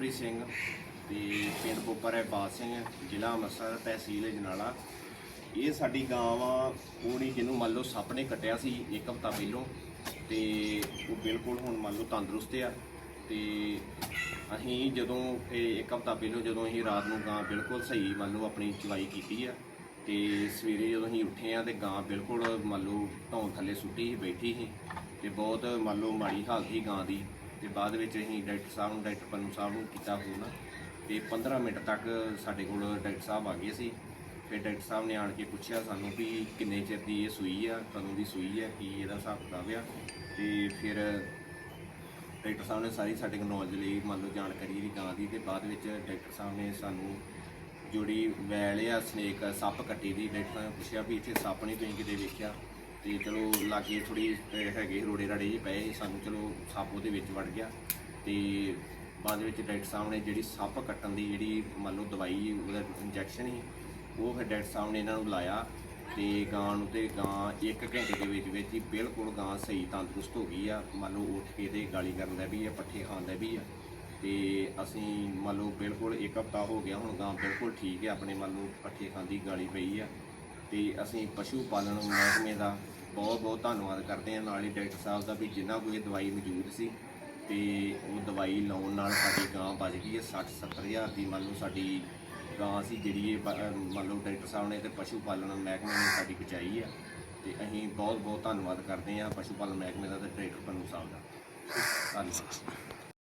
ਹਰਪ੍ਰੀਤ ਸਿੰਘ ਤੇ ਪਿੰਡ ਬੋਪਰ ਹੈ ਬਾਦ ਸਿੰਘ, ਜ਼ਿਲ੍ਹਾ ਅੰਮ੍ਰਿਤਸਰ, ਤਹਿਸੀਲ ਜਨਾਲਾ। ਇਹ ਸਾਡੀ ਗਾਂ ਵਾ ਉਹ ਨਹੀਂ ਜਿਹਨੂੰ ਮੰਨ ਲਓ ਸੱਪ ਨੇ ਕੱਟਿਆ ਸੀ ਇੱਕ ਹਫ਼ਤਾ ਪਹਿਲੋਂ ਤੇ ਉਹ ਬਿਲਕੁਲ ਹੁਣ ਮੰਨ ਲਓ ਤੰਦਰੁਸਤ ਆ ਤੇ ਅਸੀਂ ਜਦੋਂ ਇਹ ਇੱਕ ਹਫ਼ਤਾ ਪਹਿਲੋਂ ਜਦੋਂ ਅਸੀਂ ਰਾਤ ਨੂੰ ਗਾਂ ਬਿਲਕੁਲ ਸਹੀ ਮੰਨ ਲਓ ਆਪਣੀ ਚਵਾਈ ਕੀਤੀ ਆ ਤੇ ਸਵੇਰੇ ਜਦੋਂ ਅਸੀਂ ਉੱਠੇ ਆ ਤੇ ਗਾਂ ਬਿਲਕੁਲ ਮੰਨ ਲਓ ਧੌਣ ਥੱਲੇ ਸੁੱਟੀ ਸੀ, ਬੈਠੀ ਸੀ ਤੇ ਬਹੁਤ ਮੰਨ ਲਓ ਮਾੜੀ ਹਾਲਤ ਸੀ ਗਾਂ ਦੀ। ਤੇ ਬਾਅਦ ਵਿੱਚ ਅਸੀਂ ਡਾਕਟਰ ਸਾਹਿਬ ਨੂੰ, ਡਾਕਟਰ ਪੰਨੂ ਸਾਹਿਬ ਨੂੰ ਕੀਤਾ ਫੋਨ ਤੇ 15 ਮਿੰਟ ਤੱਕ ਸਾਡੇ ਕੋਲ ਡਾਕਟਰ ਸਾਹਿਬ ਆ ਗਏ ਸੀ। ਫਿਰ ਡਾਕਟਰ ਸਾਹਿਬ ਨੇ ਆਣ ਕੇ ਪੁੱਛਿਆ ਸਾਨੂੰ ਵੀ ਕਿੰਨੇ ਚਿਰ ਦੀ ਇਹ ਸੂਈ ਆ, ਕਦੋਂ ਦੀ ਸੂਈ ਆ, ਕੀ ਇਹਦਾ ਹਿਸਾਬ ਕਿਤਾਬ ਆ। ਤੇ ਫਿਰ ਡਾਕਟਰ ਸਾਹਿਬ ਨੇ ਸਾਰੀ ਸਾਡੇ ਨੌਲੇਜ ਲਈ, ਮੰਨ ਲਓ ਜਾਣਕਾਰੀ ਦੀ ਗਾਂ ਦੀ ਤੇ ਬਾਅਦ ਵਿੱਚ ਡਾਕਟਰ ਸਾਹਿਬ ਨੇ ਸਾਨੂੰ ਜਿਹੜੀ ਵੈਲ ਆ, ਸਨੇਕ ਸੱਪ ਕੱਟੀ ਦੀ, ਡਾਕਟਰ ਸਾਹਿਬ ਨੇ ਪੁੱਛਿਆ ਵੀ ਇੱਥੇ ਸੱਪ ਨਹੀਂ ਤੁਸੀਂ ਕਿਤੇ ਵੇਖਿਆ? ਤੇ ਚਲੋ ਲਾਗੇ ਥੋੜੀ ਹੈਗੇ ਰੋੜੇ ਰਾੜੇ ਜਿਹੇ ਪਏ ਸੀ ਸਾਨੂੰ ਚਲੋ ਸੱਪ ਉਹਦੇ ਵਿੱਚ ਵੜ ਗਿਆ ਤੇ ਬਾਅਦ ਵਿੱਚ ਡਾਕਟਰ ਸਾਹਿਬ ਨੇ ਜਿਹੜੀ ਸੱਪ ਕੱਟਣ ਦੀ ਜਿਹੜੀ ਮੰਨ ਲਓ ਦਵਾਈ, ਉਹਦਾ ਇੰਜੈਕਸ਼ਨ ਸੀ, ਉਹ ਫਿਰ ਡਾਕਟਰ ਸਾਹਿਬ ਨੇ ਇਹਨਾਂ ਨੂੰ ਲਾਇਆ ਤੇ ਗਾਂ ਨੂੰ ਤੇ ਗਾਂ 1 ਘੰਟੇ ਦੇ ਵਿੱਚ ਵਿੱਚ ਹੀ ਬਿਲਕੁਲ ਗਾਂ ਸਹੀ ਤੰਦਰੁਸਤ ਹੋ ਗਈ ਆ, ਮੰਨ ਲਓ ਉੱਠ ਕੇ ਤੇ ਗਾਲੀ ਕਰਨ ਦਾ ਵੀ ਆ, ਪੱਠੇ ਖਾਣ ਦਾ ਵੀ ਆ ਤੇ ਅਸੀਂ ਮੰਨ ਲਓ ਬਿਲਕੁਲ ਇੱਕ ਹਫ਼ਤਾ ਹੋ ਗਿਆ ਹੁਣ ਗਾਂ ਬਿਲਕੁਲ ਠੀਕ ਹੈ ਆਪਣੇ ਮੰਨ ਲਓ ਪੱਠੇ ਖਾਂਦੀ ਗਾਲੀ ਪਈ ਆ। ਤੇ ਅਸੀਂ ਪਸ਼ੂ ਪਾਲਣ ਮਹਿਕਮੇ ਦਾ ਬਹੁਤ ਬਹੁਤ ਧੰਨਵਾਦ ਕਰਦੇ ਹਾਂ। ਨਾਲ ਹੀ ਡਾਕਟਰ ਸਾਹਿਬ ਦਾ ਵੀ ਜਿੰਨਾ ਕੋਈ ਦਵਾਈ ਮੌਜੂਦ ਸੀ ਤੇ ਉਹ ਦਵਾਈ ਲਾਉਣ ਨਾਲ ਸਾਡੀ ਗਾਂ ਬਚ ਗਈ ਹੈ। 60 70 ਹਜ਼ਾਰ ਦੀ ਮੰਨ ਲਓ ਸਾਡੀ ਗਾਂ ਸੀ ਜਿਹੜੀ ਇਹ ਮੰਨ ਲਓ ਡਾਕਟਰ ਸਾਹਿਬ ਨੇ ਤੇ ਪਸ਼ੂ ਪਾਲਣ ਮਹਿਕਮੇ ਨੇ ਸਾਡੀ ਬਚਾਈ ਹੈ ਤੇ ਅਸੀਂ ਬਹੁਤ ਬਹੁਤ ਧੰਨਵਾਦ ਕਰਦੇ ਹਾਂ ਪਸ਼ੂ ਪਾਲਣ ਮਹਿਕਮੇ ਦਾ ਤੇ ਡਾਕਟਰ ਪੰਨੂ ਸਾਹਿਬ ਦਾ। ਧੰਨਵਾਦ।